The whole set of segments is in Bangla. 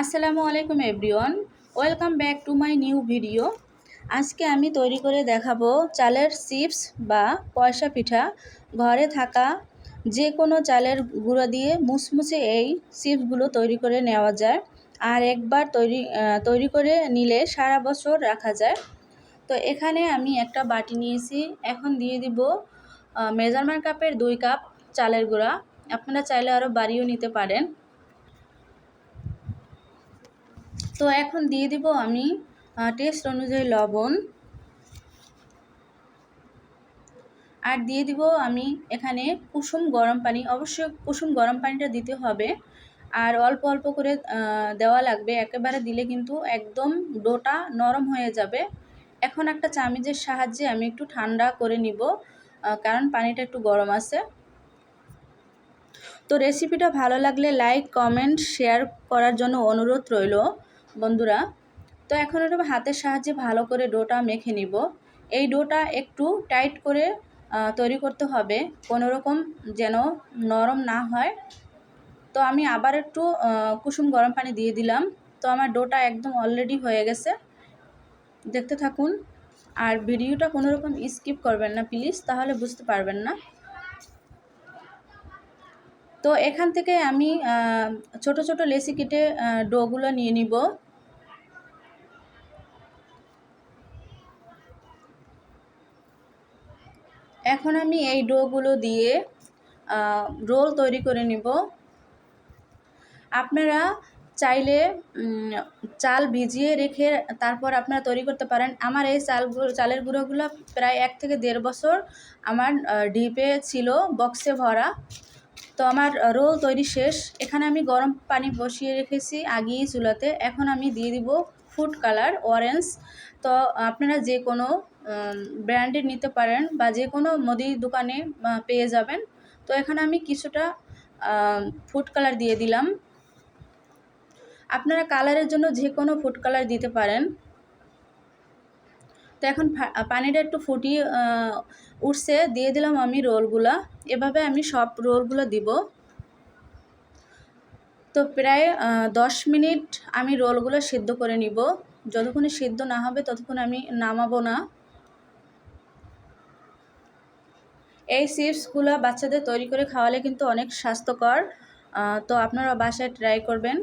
আসসালামু আলাইকুম everyone. Welcome back to my new video. আজকে আমি তৈরি করে দেখাবো চালের চিপস বা পয়সা পিঠা। ঘরে থাকা যে কোনো চালের গুঁড়ো দিয়ে মুসমুসে এই চিপসগুলো তৈরি করে নেওয়া যায়। আর একবার তৈরি তৈরি করে নিলে সারা বছর রাখা যায়। তো এখানে আমি একটা বাটি নিয়েছি। এখন দিয়ে দিব মেজারমেন্ট কাপের দুই কাপ চালের গুঁড়া। আপনারা চাইলে আরও বাড়িয়েও নিতে পারেন। তো এখন দিয়ে দিব আমি টেস্ট অনুযায়ী লবণ। আর দিয়ে দিব আমি এখানে কুসুম গরম পানি, অবশ্যই কুসুম গরম পানিটা দিতে হবে। আর অল্প অল্প করে দেওয়া লাগবে, একেবারে দিলে কিন্তু একদম ডোটা নরম হয়ে যাবে। এখন একটা চামিচের সাহায্যে আমি একটু ঠান্ডা করে নিব কারণ পানিটা একটু গরম আছে। তো রেসিপিটা ভালো লাগলে লাইক কমেন্ট শেয়ার করার জন্য অনুরোধ রইল। বন্ধুরা, তো এখন এটা হাতের সাহায্যে ভালো করে ডোটা মেখে নিব। এই ডোটা একটু টাইট করে তৈরি করতে হবে, কোনো রকম যেন নরম না হয়। তো আমি আবার একটু কুসুম গরম পানি দিয়ে দিলাম। তো আমার ডোটা একদম অলরেডি হয়ে গেছে। দেখতে থাকুন। আর ভিডিওটা কোনো রকম স্কিপ করবেন না প্লিজ তাহলে বুঝতে পারবেন না। তো এখান থেকে আমি ছোট ছোট লেসি কেটে ডোগুলো নিয়ে নিব। এখন আমি এই ডোগুলো দিয়ে রোল তৈরি করে নিব। আপনারা চাইলে চাল ভিজিয়ে রেখে তারপর আপনারা তৈরি করতে পারেন। আমার এই চালগুলো চালের গুঁড়োগুলো প্রায় এক থেকে দেড় বছর আমার ডিপে ছিল, বক্সে ভরা। তো আমার রোল তৈরি শেষ। এখানে আমি গরম পানি বসিয়ে রেখেছি আগেই চুলাতে। এখন আমি দিয়ে দিব ফুড কালার অরেঞ্জ তো আপনারা যে কোনো ব্র্যান্ডের নিতে পারেন বা যে কোনো মুদি দোকানে পেয়ে যাবেন। তো এখানে আমি কিছুটা ফুড কালার দিয়ে দিলাম। আপনারা কালারের জন্য যে কোনো ফুড কালার দিতে পারেন। তো এখন পানিটা একটু ফুটিয়ে উঠছে। দিয়ে দিলাম আমি রোলগুলা। এভাবে আমি সব রোলগুলো দিব। তো প্রায় দশ মিনিট আমি রোলগুলো সিদ্ধ করে নিব। যতক্ষণে সিদ্ধ না হবে ততক্ষণ আমি নামাবো না। এই চিপসগুলো বাচ্চাদের তৈরি করে খাওয়ালে কিন্তু অনেক স্বাস্থ্যকর। তো আপনারা বাসায় ট্রাই করবেন।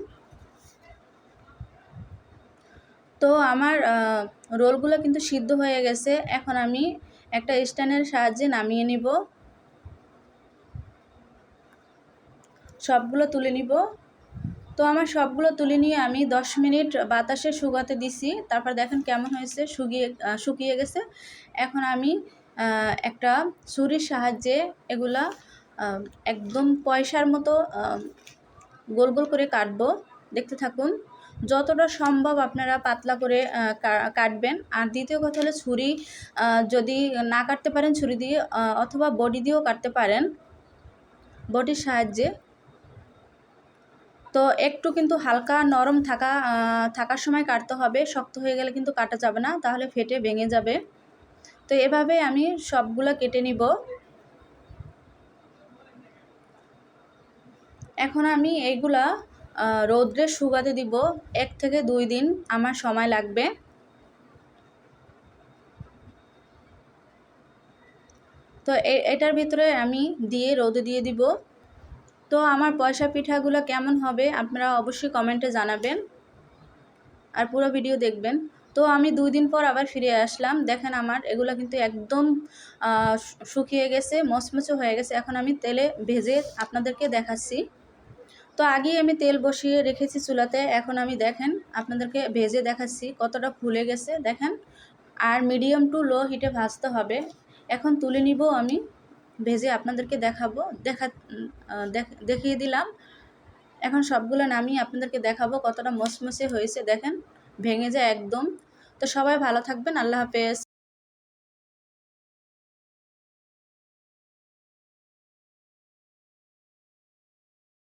তো আমার রোলগুলো কিন্তু সিদ্ধ হয়ে গেছে। এখন আমি একটা স্ট্যান্ডের সাহায্যে নামিয়ে নিব। সবগুলো তুলে নিব। তো আমার সবগুলো তুলে নিয়ে আমি দশ মিনিট বাতাসে শুকাতে দিছি। তারপর দেখেন কেমন হয়েছে, শুকিয়ে শুকিয়ে গেছে। এখন আমি একটা ছুরির সাহায্যে এগুলা একদম পয়সার মতো গোল গোল করে কাটবো। দেখতে থাকুন, যতটা সম্ভব আপনারা পাতলা করে কাটবেন। আর দ্বিতীয় কথা হলো ছুরি যদি না কাটতে পারেন ছুরি দিয়ে অথবা বডি দিয়েও কাটতে পারেন। বডির সাহায্যে তো একটু কিন্তু হালকা নরম থাকা থাকার সময় কাটতে হবে। শক্ত হয়ে গেলে কিন্তু কাটা যাবে না, তাহলে ফেটে ভেঙে যাবে। তো এভাবে আমি সবগুলো কেটে নিব। এখন আমি এইগুলা রৌদ্রে শুকাতে দিব। এক থেকে দুই দিন আমার সময় লাগবে। তো এটার ভিতরে আমি দিয়ে রোদে দিয়ে দিব। তো আমার পয়সা পিঠাগুলো কেমন হবে আপনারা অবশ্যই কমেন্টে জানাবেন আর পুরো ভিডিও দেখবেন। তো আমি দুই দিন পর আবার ফিরে আসলাম। দেখেন আমার এগুলো কিন্তু একদম শুকিয়ে গেছে, মচমচে হয়ে গেছে। এখন আমি তেলে ভেজে আপনাদেরকে দেখাচ্ছি। তো আগেই আমি তেল বসিয়ে রেখেছি চুলাতে। এখন আমি দেখেন আপনাদেরকে ভেজে দেখাচ্ছি কতটা ফুলে গেছে। দেখেন, আর মিডিয়াম টু লো হিটে ভাজতে হবে। এখন তুলে নিব আমি। ভেজে আপনাদেরকে দেখাবো। দেখা দেখ- দেখিয়ে দিলাম। এখন সবগুলো নামিয়ে আপনাদেরকে দেখাবো কতটা মসমসে হয়েছে। দেখেন, ভেঙে যায় একদম। তো সবাই ভালো থাকবেন। আল্লাহ হাফেজ।